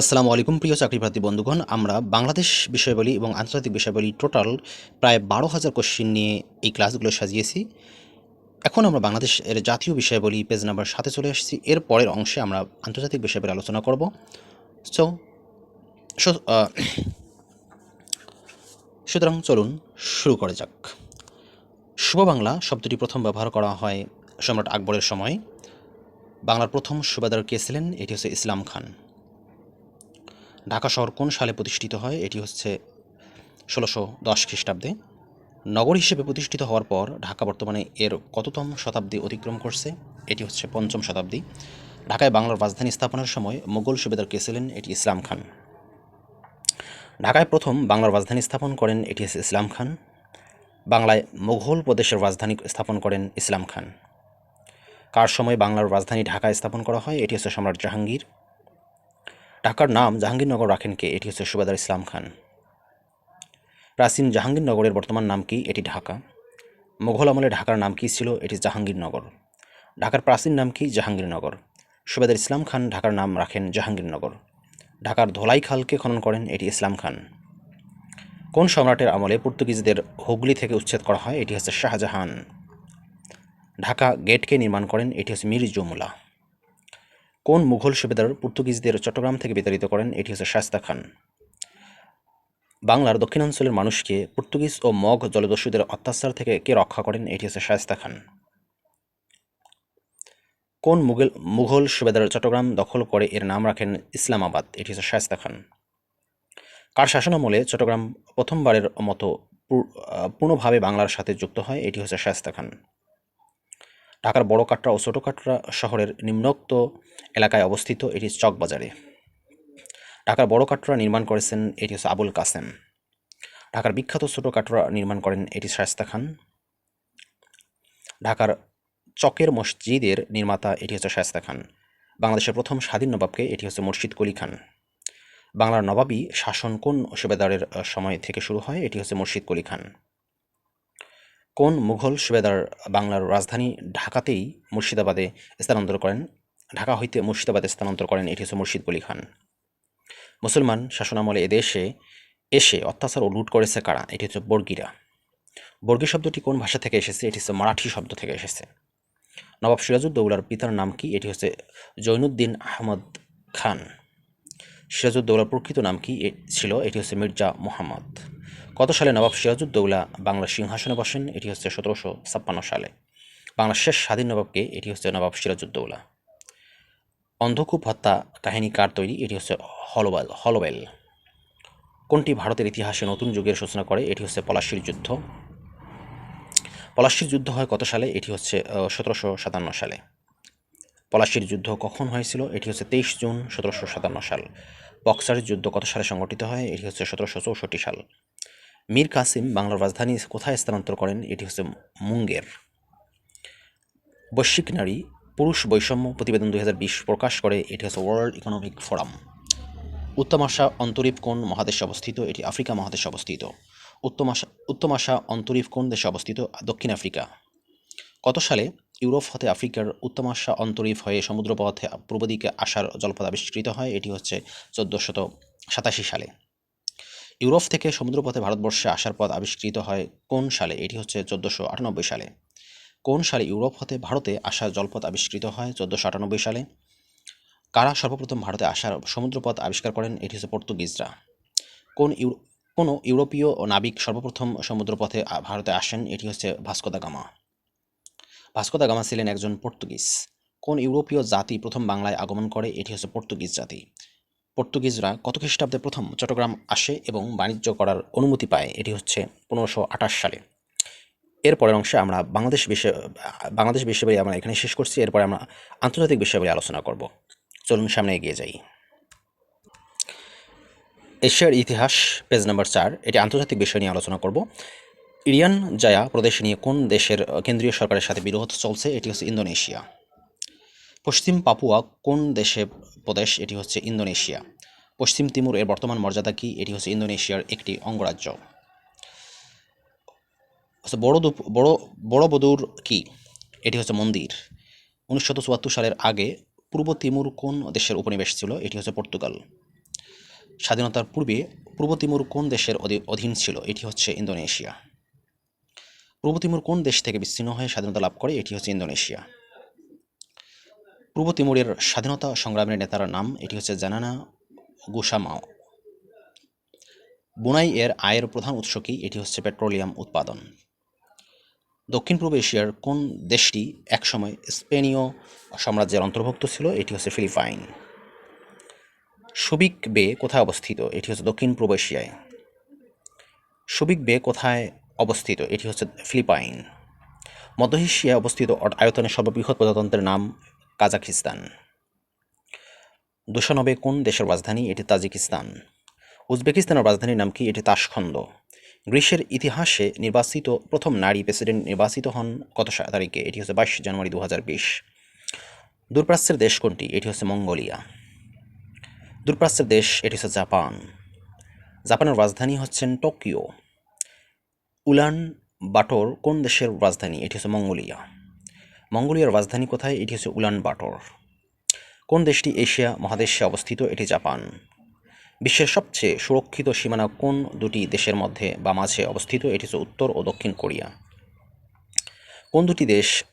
আসসালামু আলাইকুম, প্রিয় চাকরিপ্রার্থী বন্ধুগণ। আমরা বাংলাদেশ বিষয়বলী এবং আন্তর্জাতিক বিষয়বলী টোটাল প্রায় বারো হাজার কোশ্চিন নিয়ে এই ক্লাসগুলো সাজিয়েছি। এখন আমরা বাংলাদেশের জাতীয় বিষয়বলী পেজ নাম্বার সাথে চলে এসেছি এর পরের অংশে আমরা আন্তর্জাতিক বিষয়বলী আলোচনা করব। সো সুতরাং চলুন শুরু করা যাক। শুভ বাংলা শব্দটি প্রথম ব্যবহার করা হয় সম্রাট আকবরের সময়। বাংলার প্রথম সুবেদার কে ছিলেন? এটি হচ্ছে ইসলাম খান। ঢাকা শহর কোন সালে প্রতিষ্ঠিত হয়? এটি হচ্ছে ষোলোশো দশ খ্রিস্টাব্দে। নগর হিসেবে প্রতিষ্ঠিত হওয়ার পর ঢাকা বর্তমানে এর কততম শতাব্দী অতিক্রম করছে? এটি হচ্ছে পঞ্চম শতাব্দী। ঢাকায় বাংলার রাজধানী স্থাপনের সময় মোগল সুবেদার কে ছিলেন? এটি ইসলাম খান। ঢাকায় প্রথম বাংলার রাজধানী স্থাপন করেন এটি হচ্ছে ইসলাম খান। বাংলায় মুঘল প্রদেশের রাজধানী স্থাপন করেন ইসলাম খান। কার সময় বাংলার রাজধানী ঢাকায় স্থাপন করা হয়? এটি হচ্ছে সম্রাট জাহাঙ্গীর। ঢাকার নাম জাহাঙ্গীরনগর রাখেন কে? এটি হচ্ছে সুবেদার ইসলাম খান। প্রাচীন জাহাঙ্গীরনগরের বর্তমান নাম কি? এটি ঢাকা। মুঘল আমলে ঢাকার নাম কি ছিল? এটি জাহাঙ্গীরনগর। ঢাকার প্রাচীন নাম কি? জাহাঙ্গীরনগর। সুবেদার ইসলাম খান ঢাকার নাম রাখেন জাহাঙ্গীরনগর। ঢাকার ধোলাই খালকে খনন করেন এটি ইসলাম খান। কোন সম্রাটের আমলে পর্তুগিজদের হুগলি থেকে উচ্ছেদ করা হয়? এটি হচ্ছে শাহজাহান। ঢাকা গেটকে নির্মাণ করেন, এটি হচ্ছে মীর জুমলা। কোন মুঘল সুবেদার পর্তুগিজদের চট্টগ্রাম থেকে বিতাড়িত করেন? এটি হচ্ছে শাস্তা খান। বাংলার দক্ষিণাঞ্চলের মানুষকে পর্তুগিজ ও মগ জলদস্যুদের অত্যাচার থেকে কে রক্ষা করেন? এটি হচ্ছে শায়স্তা খান। কোন মুঘল মুঘল সুবেদার চট্টগ্রাম দখল করে এর নাম রাখেন ইসলামাবাদ? এটি হচ্ছে শায়স্তা খান। কার শাসনামলে চট্টগ্রাম প্রথমবারের মতো পূর্ণভাবে বাংলার সাথে যুক্ত হয়? এটি হচ্ছে শায়স্তা খান। ঢাকার বড় কাটরা ও ছোটো কাটরা শহরের নিম্নোক্ত এলাকায় অবস্থিত এটি চকবাজারে। ঢাকার বড় কাটরা নির্মাণ করেছেন এটি হচ্ছে আবুল কাসেম। ঢাকার বিখ্যাত ছোটো কাটরা নির্মাণ করেন এটি শায়স্তা খান। ঢাকার চকের মসজিদের নির্মাতা এটি হচ্ছে শায়স্তা খান। বাংলাদেশের প্রথম স্বাধীন নবাবকে এটি হচ্ছে মুর্শিদ কলি খান। বাংলার নবাবী শাসন কোন সুবেদারের সময় থেকে শুরু হয়? এটি হচ্ছে মুর্শিদ কলি খান। কোন মুঘল সুবেদার বাংলার রাজধানী ঢাকাতেই মুর্শিদাবাদে স্থানান্তর করেন? ঢাকা হইতে মুর্শিদাবাদে স্থানান্তর করেন এটি হচ্ছে মুর্শিদ কলি খান। মুসলমান শাসনামলে এদেশে এসে অত্যাচার ও লুট করেছে কারা? এটি হচ্ছে বর্গিরা। বর্গী শব্দটি কোন ভাষা থেকে এসেছে? এটি হচ্ছে মারাঠি শব্দ থেকে এসেছে। নবাব সিরাজউদ্দৌলার পিতার নাম কি? এটি হচ্ছে জৈনুদ্দিন আহমদ খান। সিরাজউদ্দৌলার প্রকৃত নাম কি? ছিল, এটি হচ্ছে মির্জা মোহাম্মদ। কত সালে নবাব সিরাজউদ্দৌলা বাংলার সিংহাসনে বসেন, এটি হচ্ছে সতেরোশো ছাপ্পান্ন সালে। বাংলার শেষ স্বাধীন নবাবকে এটি হচ্ছে নবাব সিরাজউদ্দৌলা। অন্ধকূপ হত্যা কাহিনী কার তৈরি? এটি হচ্ছে হলবেল হলবেল কোনটি ভারতের ইতিহাসে নতুন যুগের সূচনা করে? এটি হচ্ছে পলাশির যুদ্ধ। পলাশির যুদ্ধ হয় কত সালে? এটি হচ্ছে সতেরোশো সাতান্ন সালে। পলাশির যুদ্ধ কখন হয়েছিল? এটি হচ্ছে তেইশ জুন সতেরোশো সাতান্ন সাল। বক্সারের যুদ্ধ কত সালে সংগঠিত হয়? এটি হচ্ছে সতেরোশো চৌষট্টি সাল। মীর কাসিম বাংলার রাজধানী কোথায় স্থানান্তর করেন? এটি হচ্ছে মুঙ্গের। বৈশ্বিক নারী পুরুষ বৈষম্য প্রতিবেদন দু হাজার বিশ প্রকাশ করে। এটি হচ্ছে ওয়ার্ল্ড ইকোনমিক ফোরাম উত্তমাশা অন্তরীপ কোন মহাদেশে অবস্থিত। এটি আফ্রিকা মহাদেশে অবস্থিত। উত্তমাশা উত্তমাশা অন্তরীপ কোন দেশে অবস্থিত দক্ষিণ আফ্রিকা। কত সালে ইউরোপ হতে আফ্রিকার উত্তমাশা অন্তরীপ হয়ে সমুদ্রপথে পূর্ব দিকে আসার জলপথ আবিষ্কৃত হয়? এটি হচ্ছে চোদ্দোশত সাতাশি সালে। ইউরোপ থেকে সমুদ্রপথে ভারতবর্ষে আসার পথ আবিষ্কৃত হয় কোন সালে? এটি হচ্ছে চোদ্দোশো আটানব্বই সালে। কোন সালে ইউরোপ হতে ভারতে আসার জলপথ আবিষ্কৃত হয়? চোদ্দোশো আটানব্বই সালে। কারা সর্বপ্রথম ভারতে আসার সমুদ্রপথ আবিষ্কার করেন? এটি হচ্ছে পর্তুগিজরা। কোন কোনো ইউরোপীয় নাবিক সর্বপ্রথম সমুদ্রপথে ভারতে আসেন? এটি হচ্ছে ভাস্কোদা গামা। ভাস্কোদা গামা ছিলেন একজন পর্তুগিজ। কোন ইউরোপীয় জাতি প্রথম বাংলায় আগমন করে? এটি হচ্ছে পর্তুগিজ জাতি। পর্তুগিজরা কত খ্রিস্টাব্দে প্রথম চট্টগ্রাম আসে এবং বাণিজ্য করার অনুমতি পায়, এটি হচ্ছে পনেরোশো আঠাশ সালে। এরপরের অংশে আমরা বাংলাদেশ বিষয়, বাংলাদেশ বিষয়বলী আমরা এখানে শেষ করছি, এরপরে আমরা আন্তর্জাতিক বিষয়বলী আলোচনা করব। চলুন সামনে এগিয়ে যাই। এশিয়ার ইতিহাস, পেজ নাম্বার চার, এটি আন্তর্জাতিক বিষয় নিয়ে আলোচনা করব। ইরিয়ান জায়া প্রদেশ নিয়ে কোন দেশের কেন্দ্রীয় সরকারের সাথে বিরোধ চলছে, এটি হচ্ছে ইন্দোনেশিয়া। পশ্চিম পাপুয়া কোন দেশে প্রদেশ, এটি হচ্ছে ইন্দোনেশিয়া। পশ্চিম তিমুর এর বর্তমান মর্যাদা কি? এটি হচ্ছে ইন্দোনেশিয়ার একটি অঙ্গরাজ্য। বড় বড় বড় বদুর কি? এটি হচ্ছে মন্দির। উনিশশো চুয়াত্তর সালের আগে পূর্ব তিমুর কোন দেশের উপনিবেশ ছিল? এটি হচ্ছে পর্তুগাল। স্বাধীনতার পূর্বে পূর্ব তিমুর কোন দেশের অধীন ছিল? এটি হচ্ছে ইন্দোনেশিয়া। পূর্ব তিমুর কোন দেশ থেকে বিচ্ছিন্ন হয়ে স্বাধীনতা লাভ করে? এটি হচ্ছে ইন্দোনেশিয়া। পূর্ব তিমুরের স্বাধীনতা সংগ্রামের নেতার নাম, এটি হচ্ছে জানানা গুসামাও বুনাই এর আয়ের প্রধান উৎস কি? এটি হচ্ছে পেট্রোলিয়াম উৎপাদন। দক্ষিণ পূর্ব এশিয়ার কোন দেশটি একসময় স্পেনীয় সাম্রাজ্যের অন্তর্ভুক্ত ছিল? এটি হচ্ছে ফিলিপাইন। সুবিক বে কোথায় অবস্থিত? এটি হচ্ছে দক্ষিণ পূর্ব এশিয়ায়। সুবিক বে কোথায় অবস্থিত? এটি হচ্ছে ফিলিপাইন। মধ্য এশিয়ায় অবস্থিত আয়তনের সর্ববৃহৎ প্রজাতন্ত্রের নাম কাজাখিস্তান। দোষানবে কোন দেশের রাজধানী? এটি তাজিকিস্তান। উজবেকিস্তানের রাজধানীর নাম কি? এটি তাসখন্দ। গ্রীসের ইতিহাসে নির্বাচিত প্রথম নারী প্রেসিডেন্ট নির্বাচিত হন কত তারিখে? এটি হচ্ছে বাইশ জানুয়ারি দু হাজার বিশ। দূরপ্রাচ্যের দেশ কোনটি? এটি হচ্ছে মঙ্গোলিয়া। দূরপ্রাচ্যের দেশ, এটি হচ্ছে জাপান। জাপানের রাজধানী হচ্ছেন টোকিও। উলান বাটর কোন দেশের রাজধানী? এটি হচ্ছে মঙ্গোলিয়া। মঙ্গোলিয়ার রাজধানী কোথায়? এটি হচ্ছে উলান বাটর। কোন দেশটি এশিয়া মহাদেশে অবস্থিত? এটি জাপান। বিশ্বের সবচেয়ে সুরক্ষিত সীমানা কোন দুটি দেশের মধ্যে বা মাঝে অবস্থিত? এটি হচ্ছে উত্তর ও দক্ষিণ কোরিয়া। কোন দুটি দেশ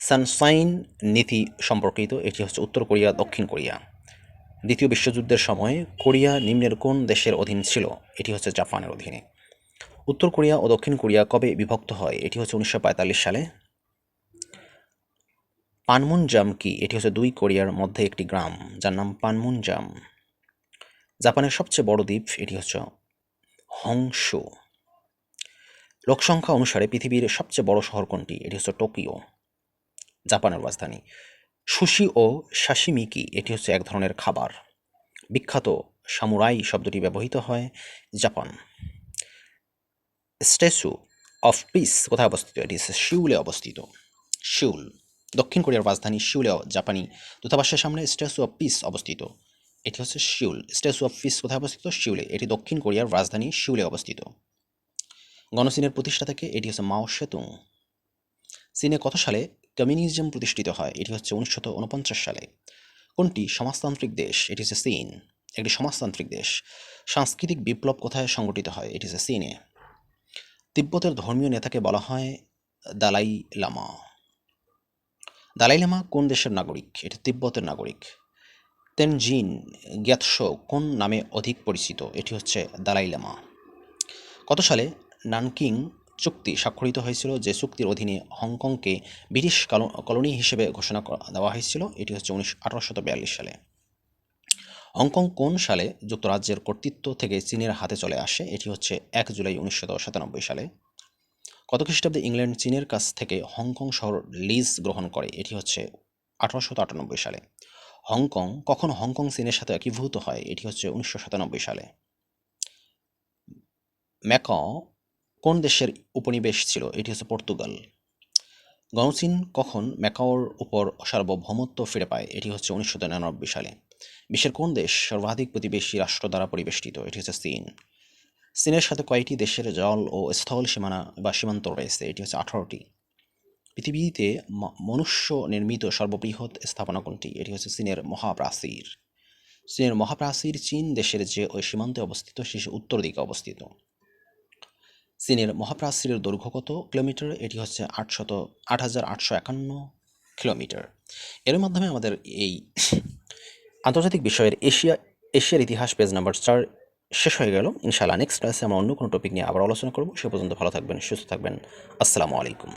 সানসাইন নীতি সম্পর্কিত? এটি হচ্ছে উত্তর কোরিয়া, দক্ষিণ কোরিয়া। দ্বিতীয় বিশ্বযুদ্ধের সময় কোরিয়া নিম্নের কোন দেশের অধীন ছিল? এটি হচ্ছে জাপানের অধীনে। উত্তর কোরিয়া ও দক্ষিণ কোরিয়া কবে বিভক্ত হয়? এটি হচ্ছে উনিশশো পঁয়তাল্লিশ সালে। পানমুনজাম কি? এটি হচ্ছে দুই কোরিয়ার মধ্যে একটি গ্রাম, যার নাম পানমুনজাম। জাপানের সবচেয়ে বড় দ্বীপ, এটি হচ্ছে হংশু লোকসংখ্যা অনুসারে পৃথিবীর সবচেয়ে বড় শহর কোনটি? এটি হচ্ছে টোকিও, জাপানের রাজধানী। সুশি ও সাশিমি কি? এটি হচ্ছে এক ধরনের খাবার। বিখ্যাত সামুরাই শব্দটি ব্যবহৃত হয় জাপান। স্ট্যাচু অফ পিস কোথায় অবস্থিত? এটি হচ্ছে শিউলে অবস্থিত। শিউল দক্ষিণ কোরিয়ার রাজধানী শিউলে জাপানি দূতাবাসের সামনে স্ট্যাচু অফ পিস অবস্থিত। এটি হচ্ছে শিউল স্ট্যাচু অফ পিস কোথায় অবস্থিত? শিউলে এটি দক্ষিণ কোরিয়ার রাজধানী শিউলে অবস্থিত। গণচীনের প্রতিষ্ঠা থেকে এটি হচ্ছে মাও সেতুং। চীনে কত সালে কমিউনিজম প্রতিষ্ঠিত হয়? এটি হচ্ছে উনিশশো উনপঞ্চাশ সালে। কোনটি? সমাজতান্ত্রিক দেশ। এটি হচ্ছে চীন। একটি সমাজতান্ত্রিক দেশ। সাংস্কৃতিক বিপ্লব কোথায় সংগঠিত হয়? এটি হচ্ছে চীনে। তিব্বতের ধর্মীয় নেতাকে বলা হয় দালাই লামা। দালাই লামা কোন দেশের নাগরিক? এটি তিব্বতের নাগরিক। তেনজিন গ্যাতশো কোন নামে অধিক পরিচিত? এটি হচ্ছে দালাই লামা কত সালে নানকিং চুক্তি স্বাক্ষরিত হয়েছিল? যে চুক্তির অধীনে হংকংকে ব্রিটিশ কলো- কলোনি হিসেবে ঘোষণা দেওয়া হয়েছিল, এটি হচ্ছে উনিশ আঠারোশত সালে। হংকং কোন সালে যুক্তরাজ্যের কর্তৃত্ব থেকে চীনের হাতে চলে আসে? এটি হচ্ছে এক জুলাই উনিশশো সাতানব্বই সালে। কত খ্রিস্টাব্দে ইংল্যান্ড চীনের কাছ থেকে হংকং শহর লিজ গ্রহণ করে? এটি হচ্ছে আঠারোশত আটানব্বই সালে। হংকং কখন হংকং চীনের সাথে একীভূত হয়? এটি হচ্ছে উনিশশো সাতানব্বই সালে। ম্যাকাও কোন দেশের উপনিবেশ ছিল? এটি হচ্ছে পর্তুগাল। গণচীন কখন ম্যাকাওর উপর সার্বভৌমত্ব ফিরে পায়? এটি হচ্ছে উনিশশো নিরানব্বই সালে। বিশ্বের কোন দেশ সর্বাধিক প্রতিবেশী রাষ্ট্র দ্বারা পরিবেষ্টিত? এটি হচ্ছে চীন। চীনের সাথে কয়টি দেশের জল ও স্থল সীমানা বা সীমান্ত রয়েছে, এটি হচ্ছে আঠারোটি। পৃথিবীতে মনুষ্য নির্মিত সর্ববৃহৎ স্থাপনা কোনটি? এটি হচ্ছে চীনের মহাপ্রাচীর। চীনের মহাপ্রাচীর চীন দেশের যে ওই সীমান্তে অবস্থিত সে উত্তর দিকে অবস্থিত। চীনের মহাপ্রাচীরের দৈর্ঘ্য কত কিলোমিটার? এটি হচ্ছে আটশত, আট হাজার আটশো একান্ন কিলোমিটার। এর মাধ্যমে আমাদের এই আন্তর্জাতিক বিষয়ের এশিয়া, এশিয়ার ইতিহাস, পেজ নাম্বার চার শেষ হয়ে গেল। ইনশাআল্লাহ নেক্সট ক্লাসে আমরা অন্য কোনো টপিক নিয়ে আবার আলোচনা করব। সে পর্যন্ত ভালো থাকবেন, সুস্থ থাকবেন। আসসালামু আলাইকুম।